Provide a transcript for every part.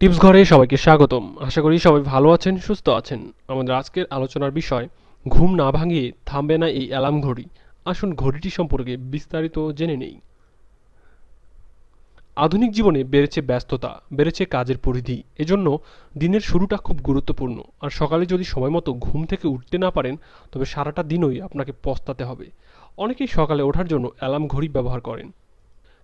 Tips ঘরে সবাইকে স্বাগতম। আশা করি সবাই ভালো আছেন, সুস্থ আছেন। আমাদের আজকের আলোচনার বিষয়, ঘুম না ভাঙিয়ে থামবে না এই অ্যালার্ম ঘড়ি। আসুন ঘড়িটি সম্পর্কে বিস্তারিত জেনে নেই। আধুনিক জীবনে বেড়েছে ব্যস্ততা, বেড়েছে কাজের পরিধি। এজন্য দিনের শুরুটা খুব গুরুত্বপূর্ণ। আর সকালে যদি সময় মতো ঘুম থেকে উঠতে না পারেন, তবে সারাটা দিনই আপনাকে পস্তাতে হবে। অনেকেই সকালে ওঠার জন্য অ্যালার্ম ঘড়ি ব্যবহার করেন।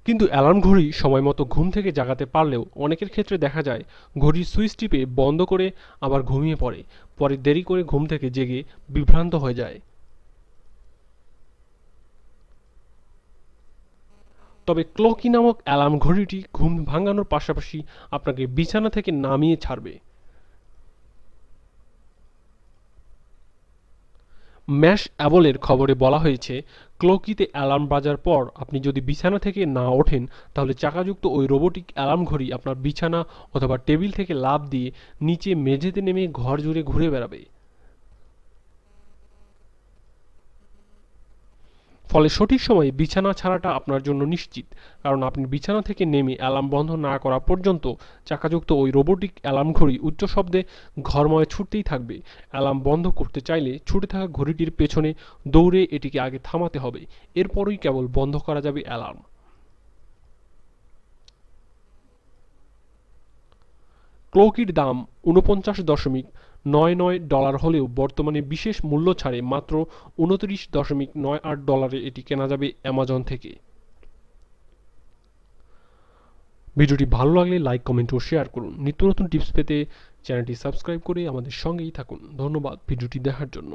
কিন্তু অ্যালার্ম ঘড়ি সময় মতো ঘুম থেকে জাগাতে পারলেও অনেকের ক্ষেত্রে দেখা যায়, ঘড়ির সুইচ টিপে বন্ধ করে আবার ঘুমিয়ে পড়ে। পরে দেরি করে ঘুম থেকে জেগে বিভ্রান্ত হয়ে যায়। তবে ক্লকি নামক অ্যালার্ম ঘড়িটি ঘুম ভাঙানোর পাশাপাশি আপনাকে বিছানা থেকে নামিয়ে ছাড়বে। ম্যাশ অ্যাবলের খবরে বলা হয়েছে, ক্লোকিতে অ্যালার্ম বাজার পর আপনি যদি বিছানা থেকে না ওঠেন, তাহলে চাকাযুক্ত ওই রোবোটিক অ্যালার্ম ঘড়ি আপনার বিছানা অথবা টেবিল থেকে লাফ দিয়ে নিচে মেঝেতে নেমে ঘর জুড়ে ঘুরে বেড়াবে। ফলে সঠিক সময়ে বিছানা ছাড়াটা আপনার জন্য নিশ্চিত। কারণ আপনি বিছানা থেকে নেমে অ্যালার্ম বন্ধ না করা পর্যন্ত চাকাযুক্ত ওই রোবোটিক অ্যালার্ম ঘড়ি উচ্চ শব্দে ঘরময় ছুটতেই থাকবে। অ্যালার্ম বন্ধ করতে চাইলে ছুটে থাকা ঘড়িটির পেছনে দৌড়ে এটিকে আগে থামাতে হবে। এরপরই কেবল বন্ধ করা যাবে অ্যালার্ম। ক্লোকির দাম উনপঞ্চাশ দশমিক নয় নয় ডলার হলেও বর্তমানে বিশেষ মূল্য ছাড়ে মাত্র উনত্রিশ দশমিক নয় আট ডলারে এটি কেনা যাবে অ্যামাজন থেকে। ভিডিওটি ভালো লাগলে লাইক, কমেন্ট ও শেয়ার করুন। নিত্য নতুন টিপস পেতে চ্যানেলটি সাবস্ক্রাইব করে আমাদের সঙ্গেই থাকুন। ধন্যবাদ ভিডিওটি দেখার জন্য।